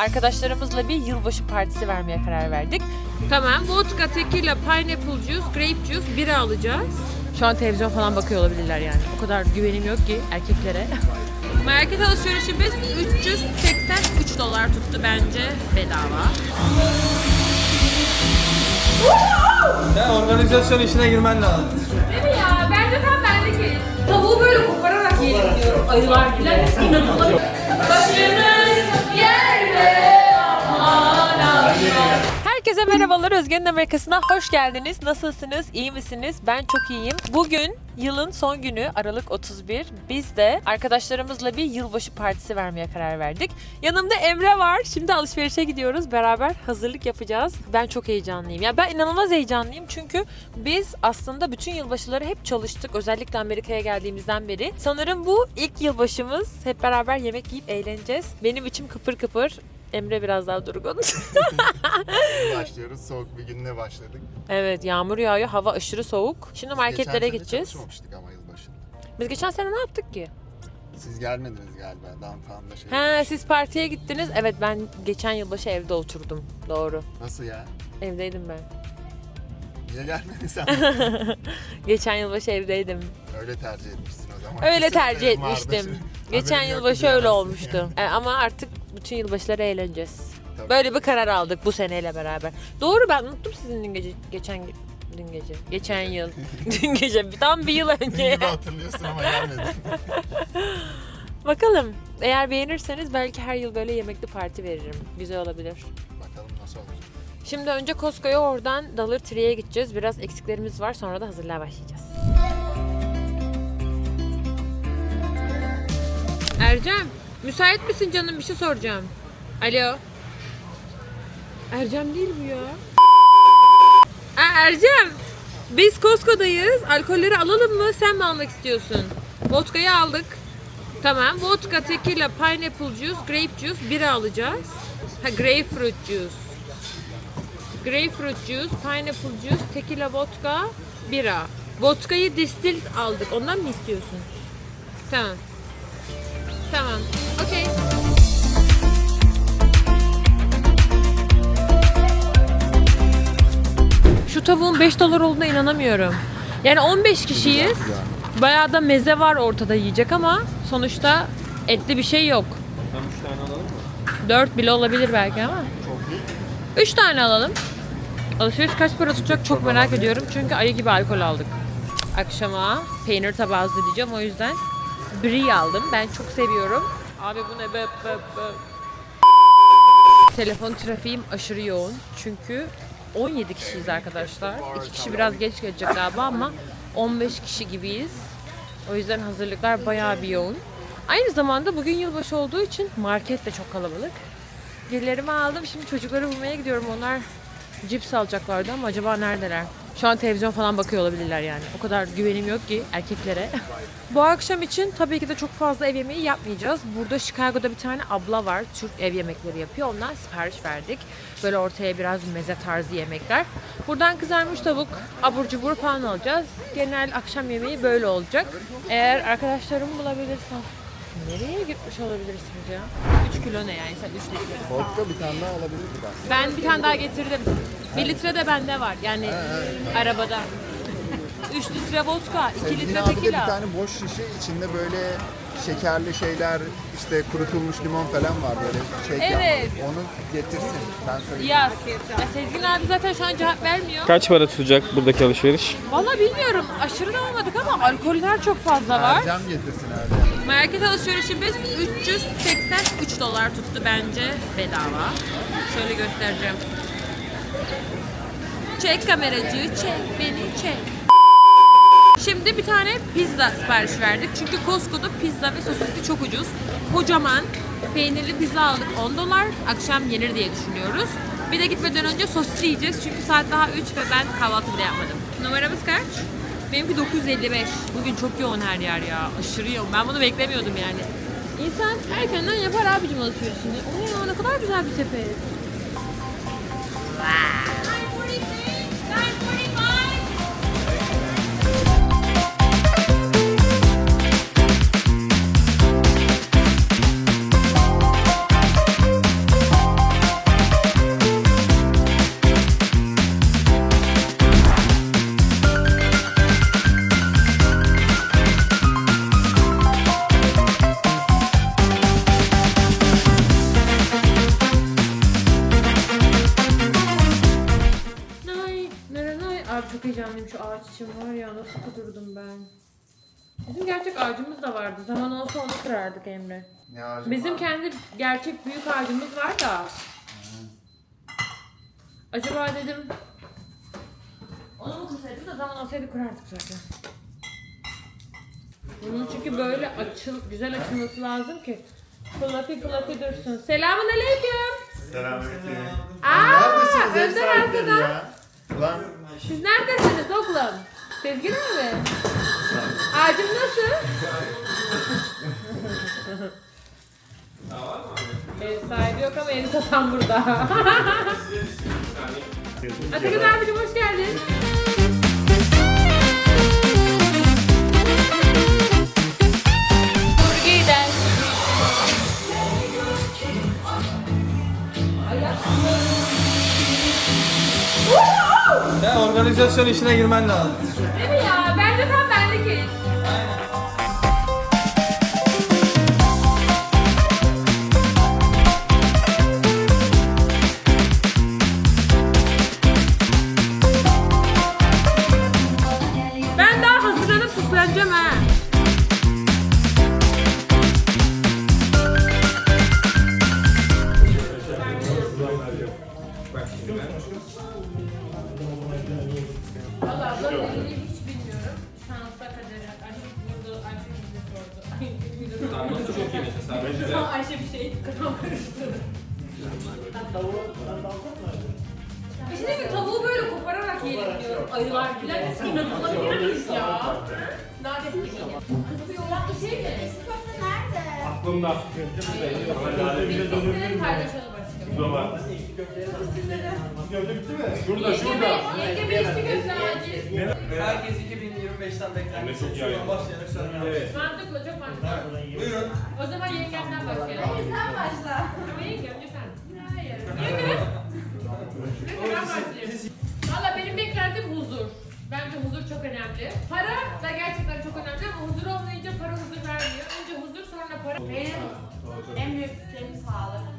arkadaşlarımızla bir yılbaşı partisi vermeye karar verdik. Tamam, vodka, tequila, pineapple juice, grape juice, bira alacağız. Şu an televizyon falan bakıyor olabilirler yani. O kadar güvenim yok ki erkeklere. Market alışverişimiz 383 dolar tuttu bence bedava. Sen organizasyon işine girmen lazım. Değil mi ya? Bence tam benlik el. Tavuğu böyle kopararak yiyelim diyorum. Ayılar gibi. İnanılmaz. Başınız Herkese merhabalar. Özge'nin Amerikası'na hoş geldiniz. Nasılsınız? İyi misiniz? Ben çok iyiyim. Bugün yılın son günü Aralık 31. Biz de arkadaşlarımızla bir yılbaşı partisi vermeye karar verdik. Yanımda Emre var. Şimdi alışverişe gidiyoruz. Beraber hazırlık yapacağız. Ben çok heyecanlıyım. Ya ben inanılmaz heyecanlıyım çünkü biz aslında bütün yılbaşıları hep çalıştık. Özellikle Amerika'ya geldiğimizden beri. Sanırım bu ilk yılbaşımız. Hep beraber yemek yiyip eğleneceğiz. Benim içim kıpır kıpır. Emre biraz daha durgun. başlıyoruz. Soğuk bir günle başladık. evet yağmur yağıyor. Hava aşırı soğuk. Şimdi marketlere Geçen gideceğiz. çalışmamıştık ama yılbaşında. Biz geçen sene ne yaptık ki? Siz gelmediniz galiba. Downtown'da şey. He siz partiye gittiniz. Evet ben geçen yılbaşı evde oturdum. Doğru. Nasıl ya? Evdeydim ben. Niye gelmedin sen? Geçen yılbaşı evdeydim. Öyle tercih etmişsin o zaman. Öyle Kesin tercih vardı. etmiştim. Geçen yılbaşı öyle olmuştu. E, ama artık bütün yılbaşıları eğleneceğiz. Tabii. Böyle bir karar aldık bu seneyle beraber. Doğru ben unuttum sizin dün gece geçen dün gece. Geçen yıl. dün gece tam bir yıl önce. gibi hatırlıyorsun ama gelmedin. Bakalım. Eğer beğenirseniz belki her yıl böyle yemekli parti veririm. Güzel olabilir. Bakalım nasıl olacak. Şimdi önce Costco'ya oradan Dollar Tree'ye gideceğiz. Biraz eksiklerimiz var. Sonra da hazırlığa başlayacağız. Ercem, müsait misin canım? Bir şey soracağım. Alo. Ercem değil bu ya. Aa, Ercem, biz Costco'dayız. Alkolleri alalım mı? Sen mi almak istiyorsun? Vodka'yı aldık. Tamam. Vodka, tequila, pineapple juice, grape juice, bira alacağız. Ha, grapefruit juice. Grapefruit juice, pineapple juice, tequila vodka, bira. Vodkayı distilled aldık. Ondan mı istiyorsun? Tamam. Tamam. Tavuğun 5 dolar olduğuna inanamıyorum. Yani 15 kişiyiz. Bayağı da meze var ortada yiyecek ama sonuçta etli bir şey yok. Ben 3 tane alalım mı? 4 bile olabilir belki ama. Çok iyi. 3 tane alalım. Alışveriş kaç para tutacak çok merak ediyorum. Çünkü ayı gibi alkol aldık. Akşama peynir tabağı hazırlayacağım o yüzden. Brie aldım. Ben çok seviyorum. Abi bu ne be, be, be. Telefon trafiğim aşırı yoğun. Çünkü 17 kişiyiz arkadaşlar. 2 kişi biraz geç gelecek galiba ama 15 kişi gibiyiz. O yüzden hazırlıklar bayağı bir yoğun. Aynı zamanda bugün yılbaşı olduğu için market de çok kalabalık. Güllerimi aldım. Şimdi çocukları bulmaya gidiyorum. Onlar cips alacaklardı ama acaba neredeler? Şu an televizyon falan bakıyor olabilirler yani. O kadar güvenim yok ki erkeklere. Bu akşam için tabii ki de çok fazla ev yemeği yapmayacağız. Burada Chicago'da bir tane abla var. Türk ev yemekleri yapıyor. Ondan sipariş verdik. Böyle ortaya biraz meze tarzı yemekler. Buradan kızarmış tavuk, abur cubur falan alacağız. Genel akşam yemeği böyle olacak. Eğer arkadaşlarımı bulabilirsem Nereye gitmiş olabilirsiniz ya? 3 kilo ne yani sen 3 litre. Vodka bir tane daha alabilirdik aslında. Ben bir tane daha getirdim. 1 litre de bende var yani arabada. 3 litre vodka, 2 Sevgili litre abi de bir tane boş şişe içinde böyle şekerli şeyler işte kurutulmuş limon falan var böyle şey Evet. Onu getirsin. Ben söyleyeyim. Yaz. Ya Sezgin abi zaten şu an cevap vermiyor. Kaç para tutacak buradaki alışveriş? Vallahi bilmiyorum. Aşırı da almadık ama alkoller çok fazla var. Ercem getirsin Ercem. Market alışverişimiz 383 dolar tuttu bence bedava. Şöyle göstereceğim. Çek kameracı, çek beni çek. Şimdi bir tane pizza sipariş verdik. Çünkü Costco'da pizza ve sosisli çok ucuz. Kocaman peynirli pizza aldık 10 dolar. Akşam yenir diye düşünüyoruz. Bir de gitmeden önce sosis yiyeceğiz. Çünkü saat daha 3 ve ben kahvaltı bile yapmadım. Numaramız kaç? Benimki 955. Bugün çok yoğun her yer ya. Aşırı yoğun. Ben bunu beklemiyordum yani. İnsan erkenden yapar abicim alışverişini. O ne ne kadar güzel bir sepet. Çok heyecanlıyım şu ağaç için var ya nasıl kudurdum ben. Bizim gerçek ağacımız da vardı. Zaman olsa onu kırardık Emre. Ne ağacı Bizim var? kendi gerçek büyük ağacımız var da. Acaba dedim onu mu kırsaydık da zaman olsaydı kurardık zaten. Bunun çünkü böyle açıl, güzel açılması lazım ki fluffy fluffy dursun. Selamun aleyküm. Selamünaleyküm. Aa, Neredesiniz ev Önder sahipleri arkada. ya? Ulan Siz neredesiniz oğlum? Sezgin abi. Ağacım nasıl? Ev sahibi yok ama evi satan burada. Atakan abicim hoş geldin. Burgiden. Sen organizasyon işine girmen lazım. Değil mi ya? Nasıl çok iyi mesela. Sonra Ayşe bir şey kafam karıştı. İşte mi tavuğu böyle kopararak yiyelim diyorum. Ayılar bilen inanılabilir miyiz ya? Nades gibi. Kız bu yoğurtlu şey mi? Aklımda. Biz köfteleri paylaşalım aşkım. Zoma. Şurada Yenge bir içli köfte acil. Herkes 2025'ten bekler. De çok iyi ayın. Başlayarak söylemem. Evet. Mantıklı, çok mantıklı. Buyurun. O zaman yengemden başlayalım. Sen başla. Ama yengem sen. Hayır. Yenge. Neyse ben başlayayım. Valla benim beklentim huzur. Bence huzur çok önemli. Para da gerçekten çok önemli ama huzur olmayınca para huzur vermiyor. Önce huzur sonra para. Benim en büyük isteğim sağlık.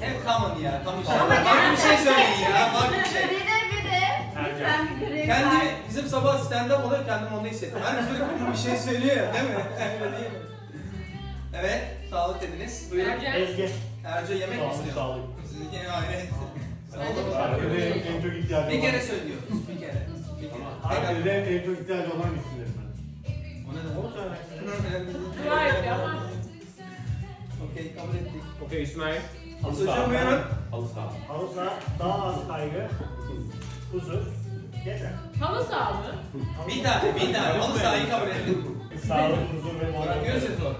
Hem common ya. Common şey. Bak bir şey söyleyin ya. Bak bir şey. Bir de bir de lütfen bir görev Kendimi ver. bizim sabah stand-up oluyor kendim onu hissettim. Herkes böyle bir şey söylüyor ya değil mi? Öyle değil mi? Evet, sağlık dediniz. Buyurun. Ezgi. Erce yemek mi istiyor? Sağlık. Sizinki hayret. Ailede en çok ihtiyacı Bir olan. kere söylüyoruz. Bir kere. Bir kere. Ailede en çok ihtiyacı olan isimlerim ben. O ne demek? Dua etti ama. Okey, kabul ettik. Okey İsmail. Hocam buyurun. Halı saha. Alırsa daha az kaygı, huzur, yeter. Halı saha mı? Bir tane, bir tane. Halı sahayı kabul ettik. Sağlık, huzur ve moral. Görüyorsunuz o.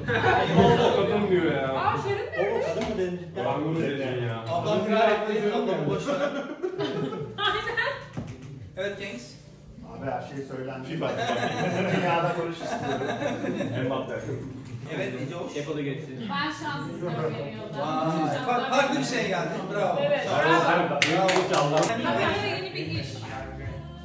O kadın diyor ya. Aa Şerin O nerede? kadın mı dedin cidden? Ulan bunu dedin ya. Ablam firar etti. Ablamı boş ver. Evet Gengs. Abi her şey söylendi. FIFA. Dünyada konuş istiyorum. Mbappe. Evet Ecoş. Yapıda geçsin. Ben şanssızlık veriyorum. Vay. Bak farklı bir şey geldi. Bravo. Evet. Bravo. Bravo. Yine yeni bir iş.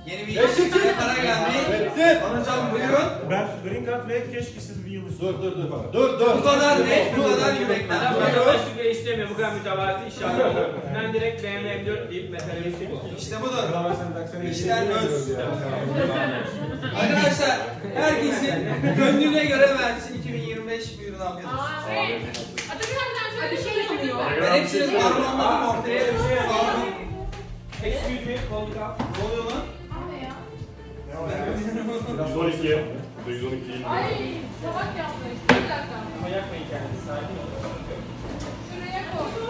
Yeni bir iş. Yeni para geldi. Hocam buyurun. Ben Green Card ve keşkisiz bir yıl istiyorum. Dur dur dur. Dur dur. Bu kadar net, bu kadar yürekten. Ben Buyurun. arkadaşlık ve istemiyor. Bu kadar mütevazi inşallah. Ben direkt BMW M4 deyip meseleye çıkıyorum. İşte budur. İşler öz. Arkadaşlar herkesin gönlüne göre versin 2025 buyurun afiyet olsun. Hey. Atakan abi bir şey yapıyor. Ben hepsinin parmağımlarını ortaya Pardon. Excuse me, hold it up. Ne oluyor lan? 112. 112. Ay tabak yapmış. Bir dakika. Ama yakmayın kendinizi. Sakin olun. Şuraya koy.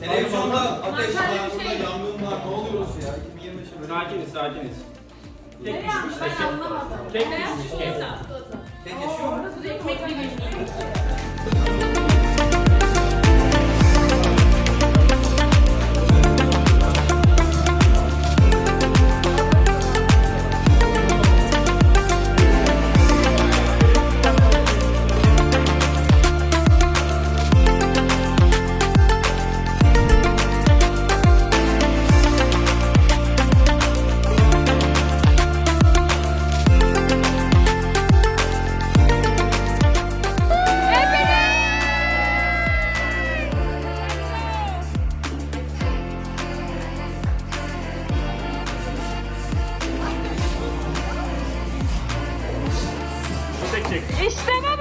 Televizyonda ateş var, burada şey. yangın var. Ne oluyoruz ya? 2025'e böyle. Sakiniz, sakiniz. Tek düşmüş ben anlamadım. Tek düşmüş. Tek yaşıyor mu? Orası da ekmekli çek. İşte ne?